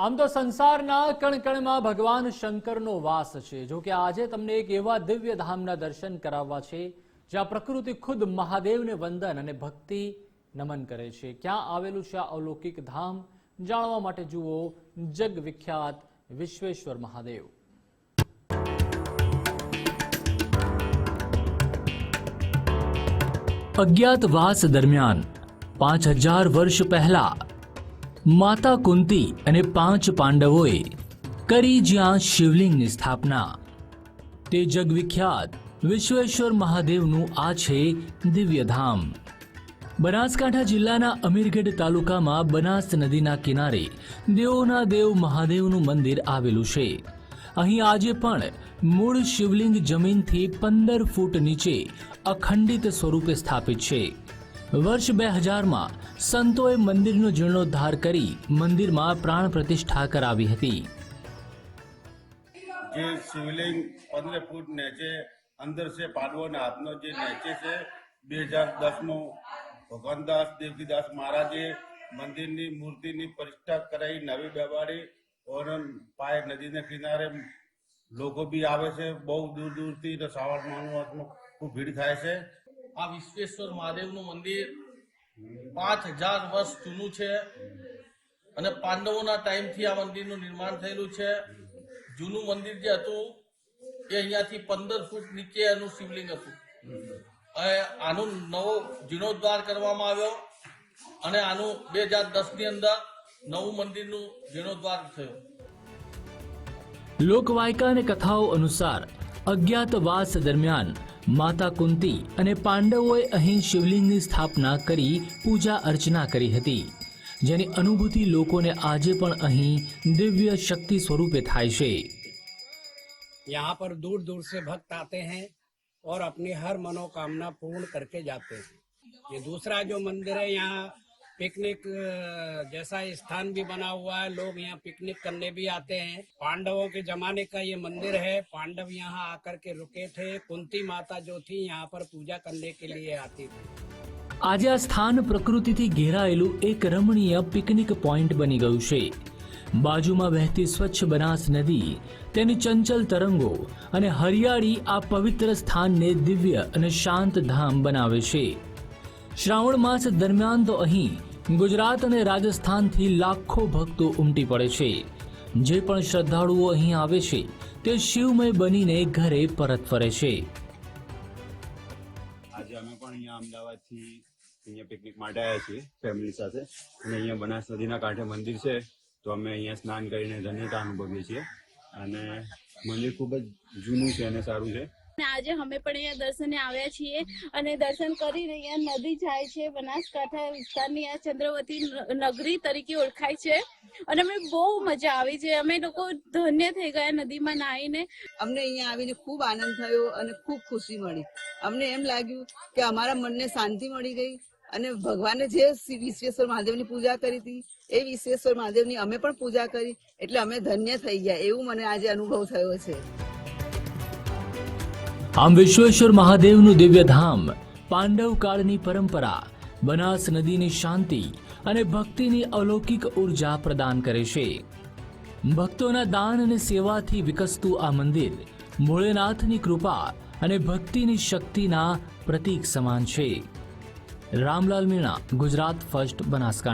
આમ તો સંસારના કણકણમાં ભગવાન શંકરનો વાસ છે. જો કે આજે તમને એક એવા દિવ્ય ધામના દર્શન કરાવવા છે, જ્યાં પ્રકૃતિ ખુદ મહાદેવને વંદન અને ભક્તિ નમન કરે છે. ક્યાં આવેલું છે આ અલૌકિક ધામ? જાણવા માટે જુઓ જગ વિખ્યાત વિશ્વેશ્વર મહાદેવ. અજ્ઞાતવાસ દરમિયાન પાંચ હજાર વર્ષ પહેલા માતા કુંતી અને પાંચ પાંડવોએ કરી જ્યાં શિવલિંગની સ્થાપના. તે જગવિખ્યાત વિશ્વેશ્વર મહાદેવનું આ છે દિવ્યધામ બનાસકાંઠા જિલ્લાના અમીરગઢ તાલુકામાં બનાસ નદીના કિનારે દેવોના દેવ મહાદેવનું મંદિર આવેલું છે. અહીં આજે પણ મૂળ શિવલિંગ જમીનથી પંદર ફૂટ નીચે અખંડિત સ્વરૂપે સ્થાપિત છે. વર્ષ બે હજારમાં સંતોએ મંદિરનો જીર્ણોદ્ધાર કરી મંદિરમાં પ્રાણ પ્રતિષ્ઠા કરાવી હતી. જે શિવલિંગ પંદર ફૂટ નેચે અંદર છે, પાડવોના હાથનો જે નેચે છે, બે હજાર દસમાં ભગવાનદાસ દેવકીદાસ મહારાજે મંદિરની મૂર્તિની પ્રતિષ્ઠા કરાવી, નવી બેવાડી ઓર પાય નદીના કિનારે લોકો બી આવે છે, બહુ દૂર દૂરથી શ્રાવણ માસમાં ખૂબ ભીડ થાય છે. આ વિશ્વેશ્વર મહાદેવનું મંદિર પાંચ હજાર વર્ષ જૂનું છે અને પાંડવોના ટાઈમથી આ મંદિરનું નિર્માણ થયેલું છે. જૂનું મંદિર જે હતું, એ અહીંયાથી પંદર ફૂટ નીચે એનું શિવલિંગ હતું. આનું નવો જીર્ણોદ્ધાર કરવામાં આવ્યો અને આનું બે હજાર દસની અંદર નવું મંદિરનું જીર્ણોદ્ધાર થયો. લોકવાયકા અને કથાઓ અનુસાર અજ્ઞાતવાસ દરમિયાન માતા કુંતી અને પાંડવોએ અહીં શિવલિંગની સ્થાપના કરી પૂજા અર્ચના કરી હતી જેની અનુભૂતિ લોકોને આજે પણ અહીં દિવ્ય શક્તિ સ્વરૂપે થાય છે यहाँ पर दूर दूर से भक्त आते हैं और अपनी हर मनोकामना पूर्ण करके जाते हैं ये दूसरा जो मंदिर है यहाँ पिकनिक अ, जैसा स्थान भी बना हुआ है लोग यहाँ पिकनिक करने भी आते हैं पांडवों के जमाने का ये मंदिर है पांडव यहाँ आकर के रुके थे कुंती माता जो थी यहाँ पर पूजा करने के लिए आती थी આજે આ સ્થાન પ્રકૃતિથી ઘેરાયેલું એક રમણીય પિકનિક પોઈન્ટ બની ગયું છે બાજુમાં વહેતી સ્વચ્છ બનાસ નદી તેની ચંચલ તરંગો અને હરિયાળી આ પવિત્ર સ્થાનને દિવ્ય અને શાંત ધામ બનાવે છે શ્રાવણ માસ દરમિયાન તો અહીં ગુજરાત અને રાજસ્થાનથી લાખો ભક્તો ઉમટી પડે છે. જે પણ શ્રદ્ધાળુઓ અહીં આવે છે, તે શિવમય બનીને ઘરે પરત ફરે છે. આજે અમે પણ અહીંયા અમદાવાદથી અહીંયા પિકનિક માટે આવ્યા છીએ, ફેમિલી સાથે. અને અહીંયા બનાસ નદીના કાંઠે મંદિર છે, તો અમે અહીંયા સ્નાન કરીને ધન્યતા અનુભવીએ છીએ. અને મંદિર ખૂબ જ જૂનું છે અને સારું છે. આજે અમે પણ અહીંયા દર્શને આવ્યા છીએ અને દર્શન કરીને અહીંયા નદી જાય છે, બનાસકાંઠા વિસ્તારની આ ચંદ્રવતી નગરી તરીકે ઓળખાય છે. અને અમને બહુ મજા આવી છે. અમે લોકો ધન્ય થઈ ગયા નદીમાં નાહીને. અમને અહીંયા આવીને ખૂબ આનંદ થયો અને ખૂબ ખુશી મળી. અમને એમ લાગ્યું કે અમારા મનને શાંતિ મળી ગઈ અને ભગવાને જે વિશ્વેશ્વર મહાદેવની પૂજા કરી હતી, એ વિશ્વેશ્વર મહાદેવની અમે પણ પૂજા કરી એટલે અમે ધન્ય થઈ ગયા એવું મને આજે અનુભવ થયો છે. આમ વિશ્વેશ્વર મહાદેવનું દિવ્ય ધામ, પાંડવ કાળની પરંપરા, બનાસ નદીની શાંતિ અને ભક્તિની અલૌકિક ઊર્જા પ્રદાન કરે છે. ભક્તોના દાન અને સેવાથી વિકસતું આ મંદિર ભોળેનાથની કૃપા અને ભક્તિની શક્તિના પ્રતીક સમાન છે. રામલાલ મીણા, ગુજરાત ફર્સ્ટ બનાસકાંઠા.